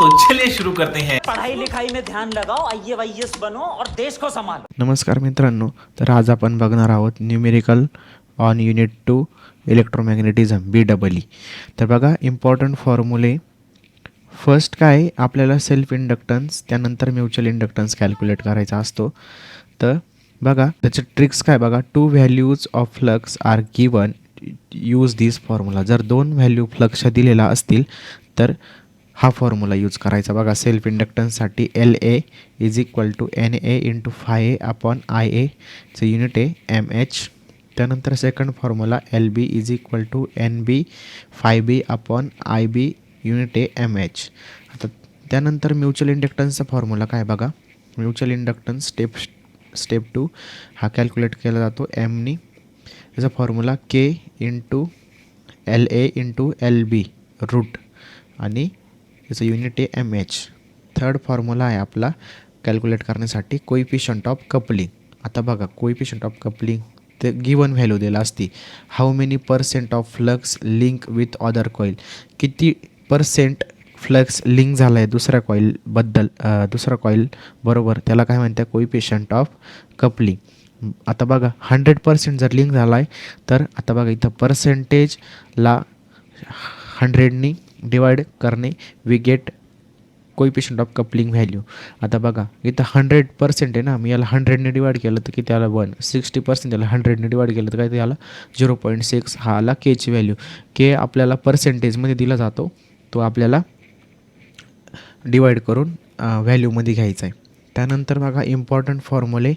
तो चलिए शुरू करते हैं। पढ़ाई लिखाई में ध्यान लगाओ आई ए बनो और देश को संभालो। नमस्कार मित्रांनो तर आज आपण बघणार आहोत numerical on unit two electromagnetism B double E तर बघा इम्पॉर्टंट फॉर्म्युले फर्स्ट काय आपल्याला सेल्फ इंडक्टन्स त्यानंतर म्युच्युअल इंडक्टन्स कॅल्क्युलेट करायचा असतो. तर बघा त्याचे ट्रिक्स काय बघा two values of flux are given use this formula जर दोन व्हॅल्यू फ्लक्सच्या दिलेला असतील तर हा फॉर्म्युला यूज करायचा. बघा self इंडक्टन्ससाठी L A is equal to N A into phi A upon I एचं युनिट आहे एम एच त्यानंतर second formula L B is equal to N B phi B upon I B unit A M H आता त्यानंतर mutual इंडक्टन्सचा formula काय बघा? Mutual inductance step step two हा calculate केला जातो एमनी त्याचा formula K into L A into L B root आणि याचं युनिट आहे एम एच थर्ड फॉर्म्युला आहे आपला कॅल्क्युलेट करण्यासाठी कोइफिशंट ऑफ कपलिंग आता बघा कोइफिशंट ऑफ कपलिंग ते गिवन व्हॅल्यू दिला असती. How many percent of flux link with other coil किती पर्सेंट फ्लक्स लिंक झाला आहे दुसऱ्या कॉईलबद्दल दुसरा कॉईल बरोबर? त्याला काय म्हणतात? कोइफिशंट ऑफ कपलिंग आता बघा हंड्रेड पर्सेंट जर लिंक झाला आहे तर आता बघा इथं पर्सेंटेजला हंड्रेडनी डिवाइड करणे we get coefficient of coupling value आता बघा इथं हंड्रेड पर्सेंट आहे ना मी याला हंड्रेडने डिवाइड केलं तर किती आला? वन सिक्स्टी पर्सेंट याला हंड्रेडने डिवाइड केलं तर काय ते आला? झिरो पॉईंट सिक्स हा आला केची व्हॅल्यू के आपल्याला पर्सेंटेजमध्ये दिला जातो तो आपल्याला डिवाइड करून व्हॅल्यूमध्ये घ्यायचा आहे. त्यानंतर बघा इम्पॉर्टंट फॉर्म्युले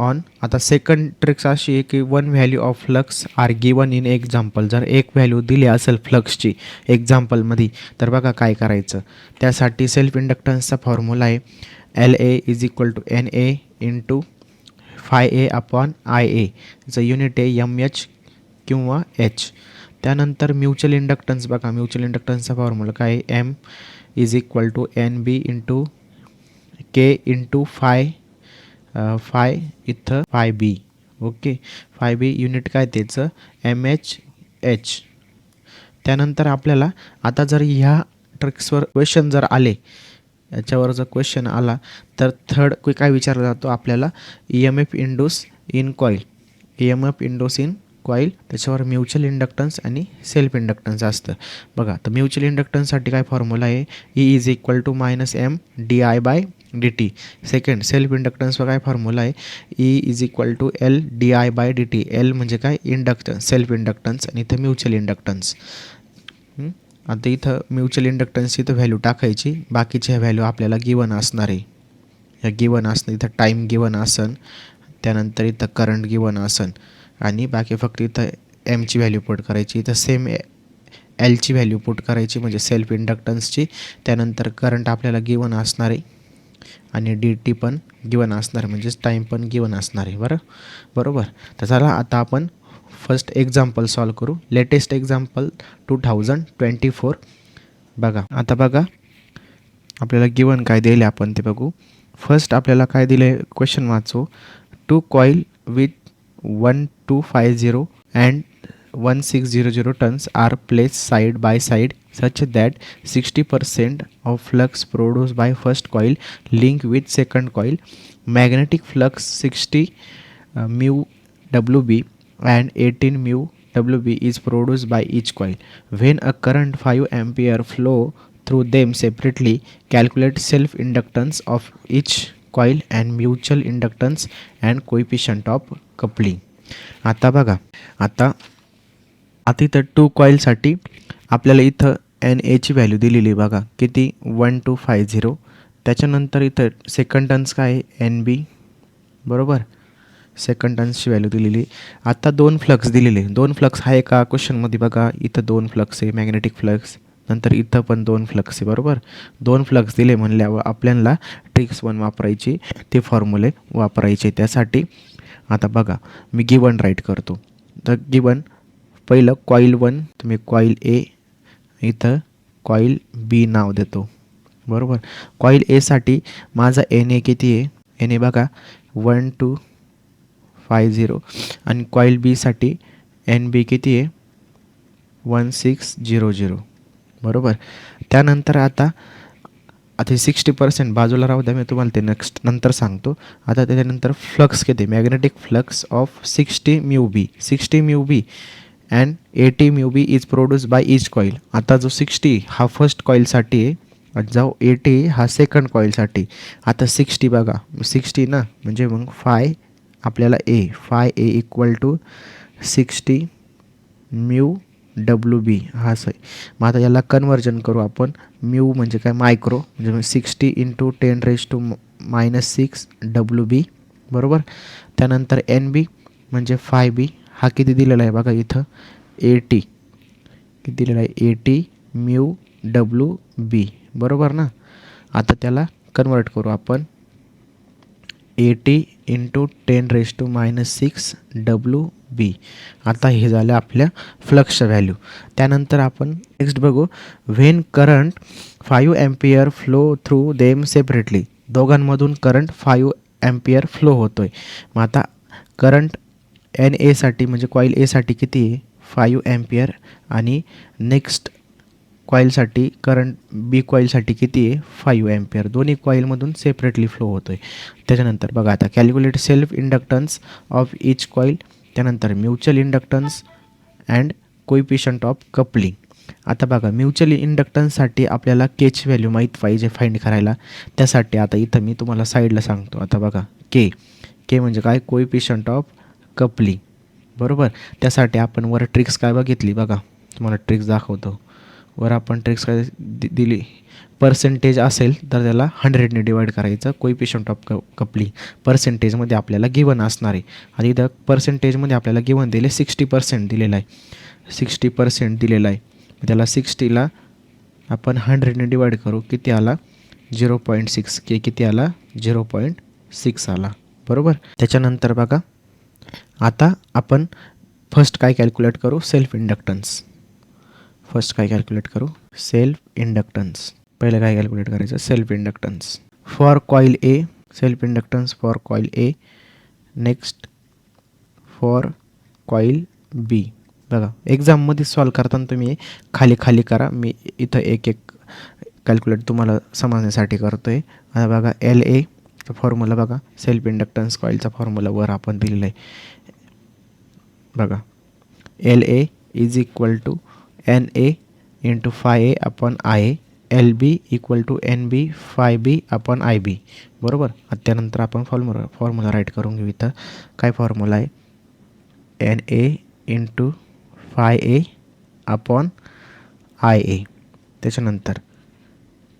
ऑन आता सेकंड ट्रिक्स अशी आहे की one value of flux are given in example जर एक व्हॅल्यू दिली असेल फ्लक्सची एक्झाम्पलमध्ये तर बघा काय करायचं. त्यासाठी सेल्फ इंडक्टन्सचा फॉर्म्युला आहे L A is equal to N A into phi A upon I A याचं युनिट आहे यम एच किंवा एच त्यानंतर म्युच्युअल इंडक्टन्स बघा. म्युच्युअल इंडक्टन्सचा फॉर्म्युला काय M is equal to N B into K into phi phi इथं phi B okay phi B unit काय त्याचं? एम एच एच त्यानंतर आपल्याला आता जर ह्या ट्रिक्सवर क्वेश्चन जर आले याच्यावर जर क्वेश्चन आला तर थर्ड काय विचारला जातो आपल्याला? E M F induced in coil E M F induced in coil त्याच्यावर म्युच्युअल इंडक्टन्स आणि सेल्फ इंडक्टन्स असतं. बघा तर म्युच्युअल इंडक्टन्ससाठी काय फॉर्म्युला आहे? E is equal to minus M D I by D T second self इंडक्टन्सवर काय formula आहे? E is equal to L D I by D T L म्हणजे काय? इंडक्टन्स सेल्फ इंडक्टन्स आणि इथं म्युच्युअल इंडक्टन्स आता इथं mutual इंडक्टन्सची इथं value टाकायची. बाकीच्या व्हॅल्यू आपल्याला गिवन असणार आहे. या गिवन असणं इथं टाईम गिवन असन त्यानंतर इथं करंट गिवन असन. आणि बाकी फक्त इथं एमची व्हॅल्यू पुट करायची. इथं सेम एलची व्हॅल्यू पुट करायची म्हणजे सेल्फ इंडक्टन्सची त्यानंतर करंट आपल्याला गिवन असणार आहे. आणि डी टी पण गिवन असणार आहे म्हणजेच टाईम पण गिवन असणार आहे बरं? बरोबर. तर चला आता आपण फर्स्ट एक्झाम्पल सॉल्व करू. Latest example two thousand twenty four बघा आता बघा. आपल्याला गिवन काय दिले आपण ते बघू. फर्स्ट आपल्याला काय दिले? क्वेश्चन वाचू. Two coil with one two five zero and one six zero zero turns are place side by side such that 60% of flux produced by first coil link with second coil magnetic flux 60 uh, mu wb and 18 mu wb is produced by each coil when a current 5 ampere flow through them separately calculate self inductance of each coil and mutual inductance and coefficient of coupling आता बघा आता आता इथं to कॉईलसाठी आपल्याला इथं N एची value दिलेली आहे बघा. किती? वन टू फाय झिरो त्याच्यानंतर इथं सेकंड टन्स काय आहे? एन बी बरोबर? सेकंड टन्सची व्हॅल्यू दिलेली. आत्ता दोन फ्लक्स दिलेले. दोन फ्लक्स आहे का क्वेश्चनमध्ये बघा. इथं दोन फ्लक्स आहे मॅग्नेटिक फ्लक्स नंतर इथं पण दोन फ्लक्स आहे बरोबर? दोन फ्लक्स दिले म्हणल्यावर आपल्याला ट्रिक्स वन वापरायची ते फॉर्म्युले वापरायचे. त्यासाठी आता बघा मी गिवन राईट करतो. तर गिवन पहिलं कॉईल वन तुम्ही कॉईल ए इथं कॉईल बी नाव देतो. बरोबर? कॉईल एसाठी माझा एन ए किती आहे? एन ए बघा. वन टू फाय झिरो आणि कॉईल बीसाठी एन बी किती आहे? वन सिक्स झिरो झिरो बरोबर? त्यानंतर आता आता सिक्स्टी पर्सेंट बाजूला राहू द्या मी तुम्हाला ते नेक्स्ट नंतर सांगतो. आता त्याच्यानंतर फ्लक्स किती magnetic flux of sixty mu B sixty mu B and eighty mu B is produce by each coil आता जो सिक्स्टी हा फर्स्ट कॉईलसाठी आहे आणि जो एटी हा सेकंड कॉईलसाठी आता सिक्स्टी बघा. सिक्स्टी ना म्हणजे मग फाय आपल्याला A phi A equal to sixty mu W B हा सही मग आता याला कन्वर्जन करू आपण. म्यू म्हणजे काय? मायक्रो म्हणजे sixty into ten raise to minus six W B बरोबर? त्यानंतर एन बी म्हणजे फाय बी हा किती दिलेला आहे बघा इथं? ए टी किती दिलेला आहे? A T mu W B बरोबर ना? आता त्याला कन्वर्ट करू आपण. Eighty into ten raise to minus six W B आता हे झालं आपल्या फ्लक्सचं व्हॅल्यू त्यानंतर आपण नेक्स्ट बघू. When current five ampere flow through them separately दोघांमधून current five ampere flow होतो आहे मग आता करंट एन एसाठी म्हणजे कॉईल एसाठी किती? आहे फाईव्ह ॲम्पियर आणि नेक्स्ट कॉईलसाठी करंट बी कॉईलसाठी किती? आहे फाईव्ह ॲम्पियर दोन्ही कॉईलमधून सेपरेटली फ्लो होतो आहे त्याच्यानंतर बघा आता calculate self inductance of each coil त्यानंतर mutual inductance and coefficient of coupling आता बघा म्युच्युअल इंडक्टन्ससाठी आपल्याला केच व्हॅल्यू माहीत पाहिजे फाईंड करायला. त्यासाठी आता इथं मी तुम्हाला साईडला सांगतो. आता बघा के के म्हणजे काय? Coefficient of coupling. बरोबर? त्यासाठी आपण वर ट्रिक्स काय बघितली बघा. तुम्हाला ट्रिक्स दाखवतो. वर आपण ट्रिक्स काय दि दिली. पर्सेंटेज असेल तर त्याला हंड्रेडने डिवाईड करायचं. कोई पेशंट ऑफ क कपली. पर्सेंटेजमध्ये आपल्याला गिवन असणार आहे. आणि इथं पर्सेंटेजमध्ये आपल्याला गिवन दिले सिक्स्टी पर्सेंट दिलेलं आहे. सिक्स्टी पर्सेंट दिलेलं आहे. त्याला सिक्स्टीला आपण हंड्रेडने डिवाईड करू. किती आला? झिरो पॉईंट सिक्स के किती आला? झिरो पॉईंट सिक्स आला. बरोबर? त्याच्यानंतर बघा. आता आपण फर्स्ट काय कॅल्क्युलेट करू? सेल्फ इंडक्टन्स फर्स्ट काय कॅल्क्युलेट करू? सेल्फ इंडक्टन्स पहिलं काय कॅल्क्युलेट करायचं? Self inductance for coil A self inductance for coil A next for coil B बघा एक्झाममध्ये सॉल्व करताना तुम्ही खाली खाली करा. मी इथं एक एक कॅल्क्युलेट तुम्हाला समजण्यासाठी करतो आहे आता बघा एल ए तर फॉर्म्युला बघा. सेल्फ इंडक्टन्स कॉईलचा फॉर्म्युला वर आपण दिलेला आहे. बघा. L A is equal to N A into phi A upon I A L B equal to N B phi B upon I B बरोबर? त्यानंतर आपण फॉर्म्युला फॉर्म्युला राईट करून घेऊ इथं. काय फॉर्म्युला आहे? N A into phi A upon I A त्याच्यानंतर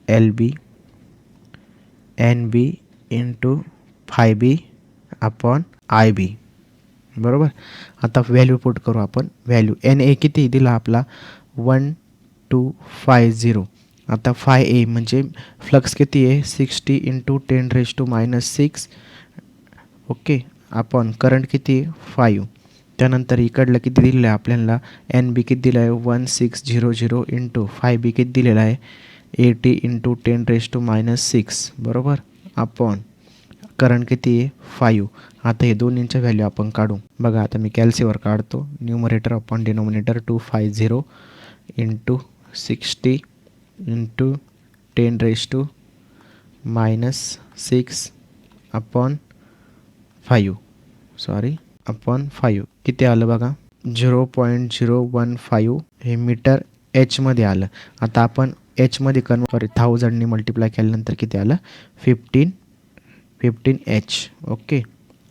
L B N B into phi B upon I B बरोबर? आता व्हॅल्यू पुट करू आपण. व्हॅल्यू एन ए किती दिला आपला? वन टू फाय झिरो आता फाय ए म्हणजे फ्लक्स किती आहे? Sixty into ten raise to minus six okay आपण करंट किती आहे? फायू त्यानंतर इकडलं किती दिलेलं आहे आपल्याला? एन बी किती दिलं आहे? One six zero zero into phi B किती दिलेलं आहे? Eighty into ten raise to minus six बरोबर? आपण करंट किती? आहे फायू आता हे दोन्हींच्या व्हॅल्यू आपण काढू. बघा आता मी कॅल्सीवर काढतो. Numerator upon denominator two five zero into sixty into ten raise to minus six upon five sorry upon five किती आलं बघा? Zero point zero one five हे मीटर एचमध्ये आलं. आता आपण एचमध्ये कन्वर्ट सॉरी थाउजंडनी मल्टिप्लाय केल्यानंतर किती आलं? फिफ्टीन फिफ्टीन एच ओके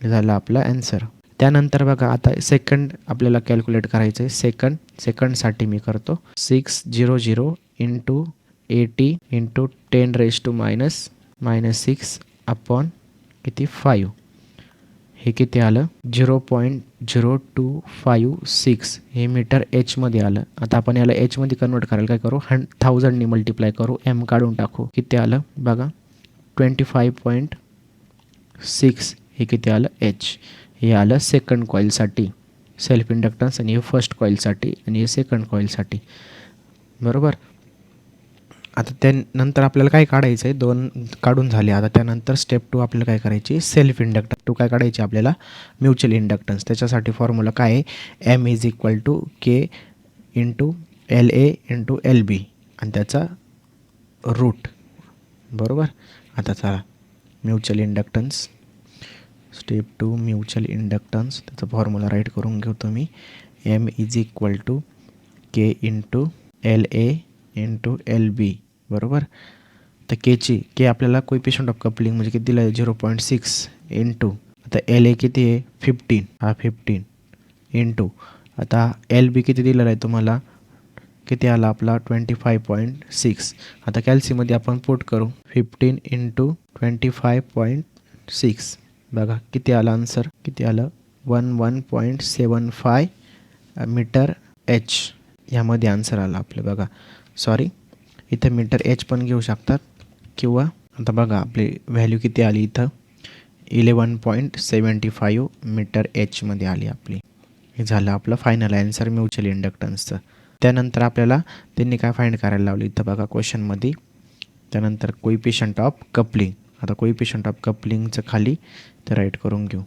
झालं आपला ॲन्सर त्यानंतर बघा आता सेकंड आपल्याला कॅल्क्युलेट करायचं आहे सेकंड सेकंडसाठी मी करतो. Six zero zero into eighty into ten raise to minus minus six upon किती? फाईव्ह हे किती आलं? Zero point zero two five six. हे मीटर एचमध्ये आलं. आता आपण याला एचमध्ये कन्वर्ट करायला काय करू? हंड थाउजंडनी मल्टिप्लाय करू. एम काढून टाकू. किती आलं? बघा. ट्वेंटी फाईव्ह पॉईंट सिक्स हे किती आलं? एच हे आलं सेकंड कॉईलसाठी सेल्फ इंडक्टन्स आणि हे फर्स्ट कॉईलसाठी आणि हे सेकंड कॉईलसाठी बरोबर? आता त्यानंतर आपल्याला काय काढायचं आहे? दोन काढून झाले. आता त्यानंतर स्टेप टू आपल्याला काय करायची? सेल्फ इंडक्टन्स टू काय काढायची आपल्याला? म्युच्युअल इंडक्टन्स त्याच्यासाठी फॉर्म्युला काय आहे? M is equal to K into L A into L B आणि त्याचा रूट बरोबर? आता चला. Mutual inductance step two mutual inductance त्याचा फॉर्म्युला राईट करून घेऊ तुम्ही. M is equal to K into L A into L B बरोबर? तर केची के आपल्याला कोइफिशंट ऑफ कपलिंग म्हणजे किती दिलं आहे zero point six into आता एल ए किती आहे? फिफ्टीन हा फिफ्टीन इन टू आता एल बी किती दिलेला आहे तुम्हाला? किती आला आपला? ट्वेंटी फाय पॉईंट सिक्स आता कॅल्सीमध्ये आपण पुट करू. Fifteen into twenty five point six बघा किती आलं आन्सर किती आलं? One one point seven five metre H ह्यामध्ये आन्सर आला आपलं. बघा सॉरी इथं मीटर एच पण घेऊ शकतात. किंवा आता बघा आपली व्हॅल्यू किती आली इथं? Eleven point seventy five metre एचमध्ये आली आपली. हे झालं आपलं फायनल ॲन्सर म्युच्युअल इंडक्टन्सचं त्यानंतर आपल्याला त्यांनी काय फाईंड करायला लावलं इथं बघा क्वेश्चनमध्ये त्यानंतर कोइफिशंट ऑफ कपलिंग आता कोइफिशंट ऑफ कपलिंगचं खाली ते राईट करून घेऊ.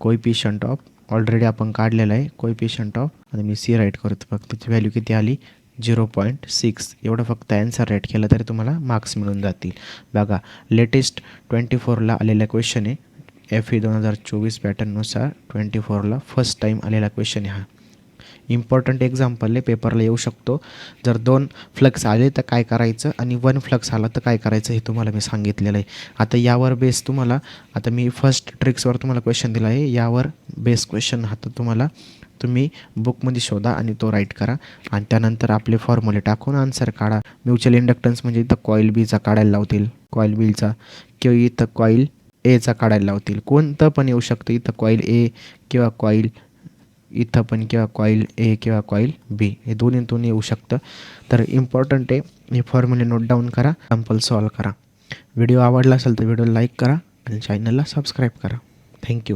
कोइफिशंट ऑफ ऑलरेडी आपण काढलेलं आहे. कोइफिशंट ऑफ आता मी सी राईट करतो फक्त त्याची व्हॅल्यू किती आली? Zero point six. एवढं फक्त ॲन्सर रेट केलं तरी तुम्हाला मार्क्स मिळून जातील. बघा लेटेस्ट ट्वेंटी फोरला आलेला क्वेश्चन आहे. एफ ई दोन हजार चोवीस पॅटर्ननुसार ट्वेंटी फोरला फर्स्ट टाईम आलेला क्वेश्चन आहे हा. इम्पॉर्टंट एक्झाम्पल आहे पेपरला येऊ शकतो. जर दोन फ्लक्स आले तर काय करायचं आणि वन फ्लक्स आला तर काय करायचं हे तुम्हाला मी सांगितलेलं आहे. आता यावर बेस तुम्हाला आता मी फर्स्ट ट्रिक्सवर तुम्हाला क्वेश्चन दिला आहे. यावर बेस क्वेश्चन हा तर तुम्हाला तुम्ही बुकमध्ये शोधा आणि तो राईट करा. आणि त्यानंतर आपले फॉर्म्युले टाकून आन्सर काढा. म्युच्युअल इंडक्टन्स म्हणजे इथं कॉईल बीचा काढायला लावतील. कॉईल बीचा किंवा इथं कॉईल एचा काढायला लावतील. कोणतं पण येऊ शकतं. इथं कॉईल ए किंवा कॉईल इथं पण किंवा कॉईल ए किंवा कॉईल बी हे दोन्हीतून येऊ शकतं. तर इम्पॉर्टंट आहे. हे फॉर्म्युले नोट डाऊन करा. सॅम्पल सॉल्व करा. व्हिडिओ आवडला असेल तर व्हिडिओ लाईक करा. आणि चॅनलला सबस्क्राईब करा. थँक्यू